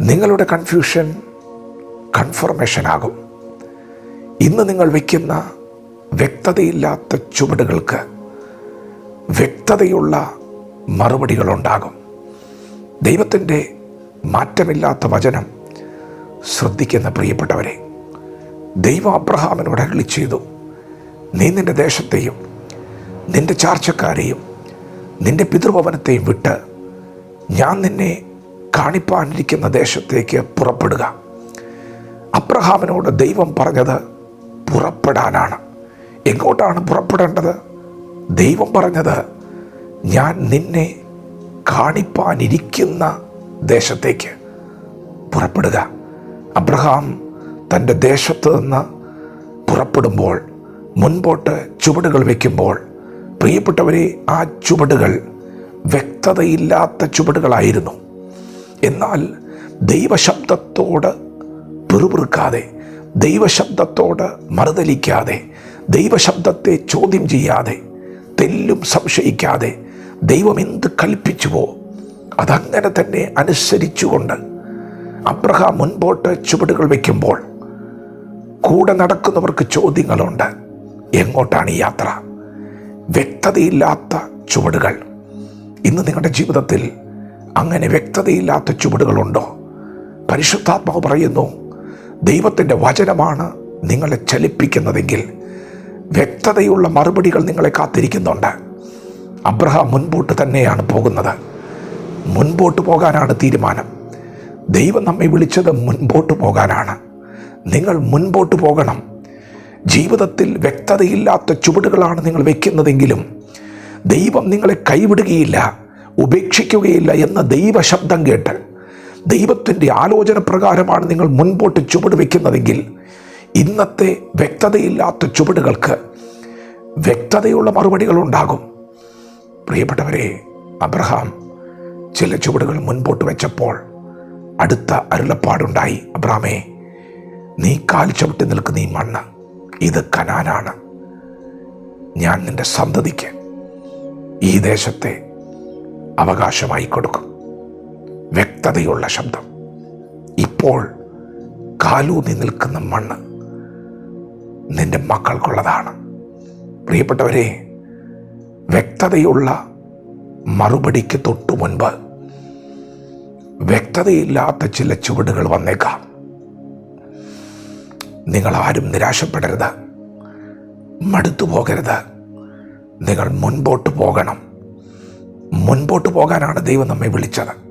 നിങ്ങളുടെ confusion confirmation ആകും. ഇന്ന് നിങ്ങൾ വയ്ക്കുന്ന വ്യക്തതയില്ലാത്ത ചുവടുകൾക്ക് വ്യക്തതയുള്ള മറുപടികളുണ്ടാകും ദൈവത്തിന്റെ മാറ്റമില്ലാത്ത വചനം ശ്രദ്ധിക്കുന്ന പ്രിയപ്പെട്ടവരെ ദൈവം അബ്രഹാമിനോട് അരളി ചെയ്തു നീ നിന്റെ ദേശത്തെയും നിന്റെ ചാർച്ചക്കാരെയും നിന്റെ പിതൃഭവനത്തെയും വിട്ട് ഞാൻ നിന്നെ കാണിപ്പാനിരിക്കുന്ന ദേശത്തേക്ക് പുറപ്പെടുക. അബ്രഹാമിനോട് ദൈവം പറഞ്ഞത് പുറപ്പെടാനാണ്. എങ്ങോട്ടാണ് പുറപ്പെടേണ്ടത്? ദൈവം പറഞ്ഞത് ഞാൻ നിന്നെ കാണിപ്പാനിരിക്കുന്ന ദേശത്തേക്ക് പുറപ്പെടുക. അബ്രഹാം തന്റെ ദേശത്ത് നിന്ന് പുറപ്പെടുമ്പോൾ മുൻപോട്ട് ചുവടുകൾ വയ്ക്കുമ്പോൾ പ്രിയപ്പെട്ടവരെ ആ ചുവടുകൾ വ്യക്തതയില്ലാത്ത ചുവടുകളായിരുന്നു. എന്നാൽ ദൈവശബ്ദത്തോട് പിറുപിറുക്കാതെ ദൈവശബ്ദത്തോട് മറുതലിക്കാതെ ദൈവശബ്ദത്തെ ചോദ്യം ചെയ്യാതെ തെല്ലും സംശയിക്കാതെ ദൈവം എന്ത് കൽപ്പിച്ചുവോ അതങ്ങനെ തന്നെ അനുസരിച്ചുകൊണ്ട് അബ്രഹാം മുൻപോട്ട് ചുവടുകൾ വയ്ക്കുമ്പോൾ കൂടെ നടക്കുന്നവർക്ക് ചോദ്യങ്ങളുണ്ട്. എങ്ങോട്ടാണ് ഈ യാത്ര? വ്യക്തതയില്ലാത്ത ചുവടുകൾ. ഇന്ന് നിങ്ങളുടെ ജീവിതത്തിൽ അങ്ങനെ വ്യക്തതയില്ലാത്ത ചുവടുകളുണ്ടോ? പരിശുദ്ധാത്മാവ് പറയുന്നു ദൈവത്തിന്റെ വചനമാണ് നിങ്ങളെ ചലിപ്പിക്കുന്നതെങ്കിൽ വ്യക്തതയുള്ള മറുപടികൾ നിങ്ങളെ കാത്തിരിക്കുന്നുണ്ട്. അബ്രഹാം മുൻപോട്ട് തന്നെയാണ് പോകുന്നത്. മുൻപോട്ട് പോകാനാണ് തീരുമാനം. ദൈവം നമ്മെ വിളിച്ചത് മുൻപോട്ട് പോകാനാണ്. നിങ്ങൾ മുൻപോട്ട് പോകണം. ജീവിതത്തിൽ വ്യക്തതയില്ലാത്ത ചുവടുകളാണ് നിങ്ങൾ വയ്ക്കുന്നതെങ്കിലും ദൈവം നിങ്ങളെ കൈവിടുകയില്ല. ഉപേക്ഷിക്കുകയില്ല എന്ന ദൈവശബ്ദം കേട്ട് ദൈവത്തിന്റെ ആലോചന പ്രകാരമാണ് നിങ്ങൾ മുൻപോട്ട് ചുവട് വയ്ക്കുന്നതെങ്കിൽ ഇന്നത്തെ വ്യക്തതയില്ലാത്ത ചുവടുകൾക്ക് വ്യക്തതയുള്ള മറുപടികൾ ഉണ്ടാകും. പ്രിയപ്പെട്ടവരെ അബ്രഹാം ചില ചുവടുകൾ മുൻപോട്ട് വെച്ചപ്പോൾ അടുത്ത അരുളപ്പാടുണ്ടായി. അബ്രാമേ നീ കാൽ ചവിട്ടി നിൽക്കുന്ന ഈ മണ്ണ്. ഇത് കനാനാണ്. ഞാൻ നിന്റെ സന്തതിക്ക് ഈ ദേശത്തെ അവകാശമായി കൊടുക്കും. വ്യക്തതയുള്ള ശബ്ദം. ഇപ്പോൾ കാലൂന്നി നിൽക്കുന്ന മണ്ണ് നിന്റെ മക്കൾക്കുള്ളതാണ്. പ്രിയപ്പെട്ടവരെ വ്യക്തതയുള്ള മറുപടിക്ക് തൊട്ടു മുൻപ് വ്യക്തതയില്ലാത്ത ചില ചുവടുകൾ വന്നേക്കാം. നിങ്ങൾ ആരും നിരാശപ്പെടരുത്. മടുത്തു പോകരുത്. നിങ്ങൾ മുൻപോട്ട് പോകണം. മുൻപോട്ട് പോകാനാണ് ദൈവം നമ്മെ വിളിച്ചത്.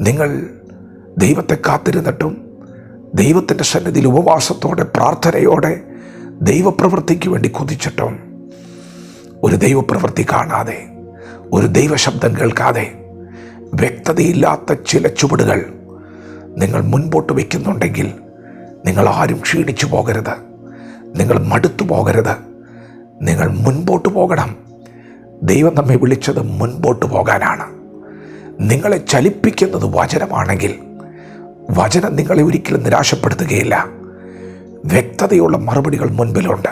നിങ്ങൾ ദൈവത്തെ കാത്തിരുന്നിട്ടും ദൈവത്തിന്റെ സന്നിധിയിൽ ഉപവാസത്തോടെ പ്രാർത്ഥനയോടെ ദൈവപ്രവൃത്തിക്ക് വേണ്ടി കുതിച്ചിട്ടും ഒരു ദൈവപ്രവൃത്തി കാണാതെ ഒരു ദൈവശബ്ദം കേൾക്കാതെ വ്യക്തതയില്ലാത്ത ചില ചുവടുകൾ നിങ്ങൾ മുൻപോട്ട് വയ്ക്കുന്നുണ്ടെങ്കിൽ നിങ്ങൾ ആരും ക്ഷീണിച്ചു പോകരുത്. നിങ്ങൾ മടുത്തു പോകരുത്. നിങ്ങൾ മുൻപോട്ട് പോകണം. ദൈവം നമ്മെ വിളിച്ചത് മുൻപോട്ട് പോകാനാണ്. നിങ്ങളെ ചലിപ്പിക്കുന്നത് വചനമാണെങ്കിൽ വചനം നിങ്ങളെ ഒരിക്കലും നിരാശപ്പെടുത്തുകയില്ല. വ്യക്തതയുള്ള മറുപടികൾ മുൻപിലുണ്ട്.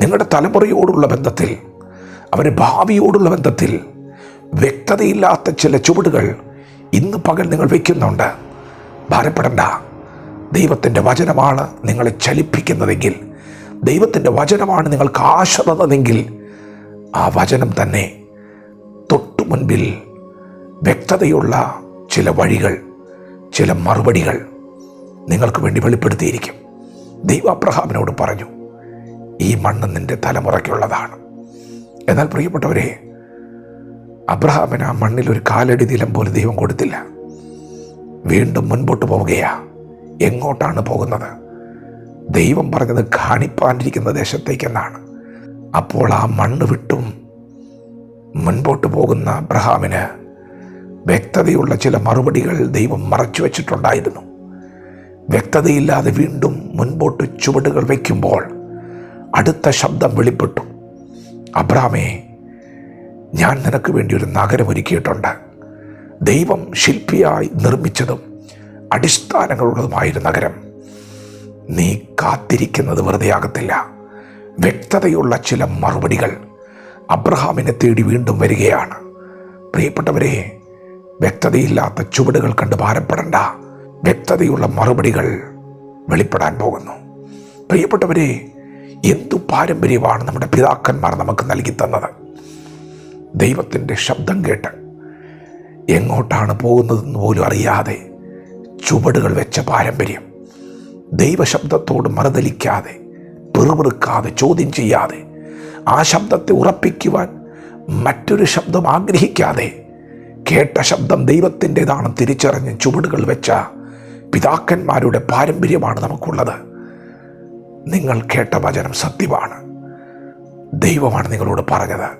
നിങ്ങളുടെ തലമുറയോടുള്ള ബന്ധത്തിൽ അവരുടെ ഭാവിയോടുള്ള ബന്ധത്തിൽ വ്യക്തതയില്ലാത്ത ചില ചുവടുകൾ ഇന്ന് പകൽ നിങ്ങൾ വയ്ക്കുന്നുണ്ട് ഭാരപ്പെടണ്ട. ദൈവത്തിന്റെ വചനമാണ് നിങ്ങളെ ചലിപ്പിക്കുന്നതെങ്കിൽ ദൈവത്തിന്റെ വചനമാണ് നിങ്ങൾക്ക് ആശ തന്നതെങ്കിൽ ആ വചനം തന്നെ തൊട്ടു മുൻപിൽ വ്യക്തതയുള്ള ചില വഴികൾ ചില മറുപടികൾ നിങ്ങൾക്ക് വേണ്ടി വെളിപ്പെടുത്തിയിരിക്കും. ദൈവ അബ്രഹാമിനോട് പറഞ്ഞു ഈ മണ്ണ് നിന്റെ തലമുറയ്ക്കുള്ളതാണ്. എന്നാൽ പ്രിയപ്പെട്ടവരെ അബ്രഹാമിന് ആ മണ്ണിൽ ഒരു കാലടി നിലം പോലും ദൈവം കൊടുത്തില്ല. വീണ്ടും മുൻപോട്ട് പോവുകയാ. എങ്ങോട്ടാണ് പോകുന്നത്? ദൈവം പറഞ്ഞത് കാണിപ്പാനിരിക്കുന്ന ദേശത്തേക്കെന്നാണ്. അപ്പോൾ ആ മണ്ണ് വിട്ടും മുൻപോട്ട് പോകുന്ന അബ്രഹാമിന് വ്യക്തതയുള്ള ചില മറുപടികൾ ദൈവം മറച്ചു വച്ചിട്ടുണ്ടായിരുന്നു. വ്യക്തതയില്ലാതെ വീണ്ടും മുൻപോട്ട് ചുവടുകൾ വയ്ക്കുമ്പോൾ അടുത്ത ശബ്ദം വെളിപ്പെട്ടു. അബ്രാമേ ഞാൻ നിനക്ക് വേണ്ടി ഒരു നഗരം ഒരുക്കിയിട്ടുണ്ട്. ദൈവം ശില്പിയായി നിർമ്മിച്ചതും അടിസ്ഥാനങ്ങളുള്ളതുമായൊരു നഗരം. നീ കാത്തിരിക്കുന്നത് വെറുതെയാകത്തില്ല. വ്യക്തതയുള്ള ചില മറുപടികൾ അബ്രഹാമിനെ തേടി വീണ്ടും വരികയാണ്. പ്രിയപ്പെട്ടവരെ വ്യക്തതയില്ലാത്ത ചുവടുകൾ കണ്ട് ഭാരപ്പെടേണ്ട. വ്യക്തതയുള്ള മറുപടികൾ വെളിപ്പെടാൻ പോകുന്നു. പ്രിയപ്പെട്ടവരെ എന്തു പാരമ്പര്യമാണ് നമ്മുടെ പിതാക്കന്മാർ നമുക്ക് നൽകി തന്നത്? ദൈവത്തിന്റെ ശബ്ദം കേട്ട് എങ്ങോട്ടാണ് പോകുന്നതെന്ന് പോലും അറിയാതെ ചുവടുകൾ വെച്ച പാരമ്പര്യം ദൈവശബ്ദത്തോട് മറുതലിക്കാതെ പെറുപെറുക്കാതെ ചോദ്യം ചെയ്യാതെ ആ ശബ്ദത്തെ ഉറപ്പിക്കുവാൻ മറ്റൊരു ശബ്ദം ആഗ്രഹിക്കാതെ കേട്ട ശബ്ദം ദൈവത്തിന്റെതാണ് തിരിച്ചറിഞ്ഞ് ചുവടുകൾ വെച്ച പിതാക്കന്മാരുടെ പാരമ്പര്യമാണ് നമുക്കുള്ളത്. നിങ്ങൾ കേട്ട വചനം സത്യമാണ്. ദൈവമാണ് നിങ്ങളോട് പറഞ്ഞത്.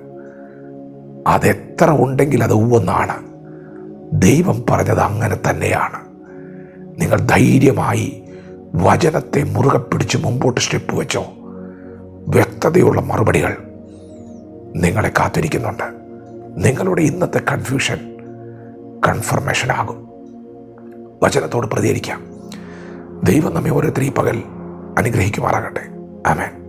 അതെത്ര ഉണ്ടെങ്കിൽ അത് ഒന്നാണ് ദൈവം പറഞ്ഞത് അങ്ങനെ തന്നെയാണ്. നിങ്ങൾ ധൈര്യമായി വചനത്തെ മുറുകെ പിടിച്ച് മുമ്പോട്ട് സ്റ്റെപ്പ് വെച്ചോ. വ്യക്തതയുള്ള മറുപടികൾ നിങ്ങളെ കാത്തിരിക്കുന്നുണ്ട്. നിങ്ങളുടെ ഇന്നത്തെ കൺഫ്യൂഷൻ കൺഫർമേഷൻ ആകും. വചനത്തോട് പ്രതികരിക്കാം. ദൈവം നമ്മെ ഓരോരുത്തരും ഈ പകൽ അനുഗ്രഹിക്കുമാറാകട്ടെ. ആമേൻ.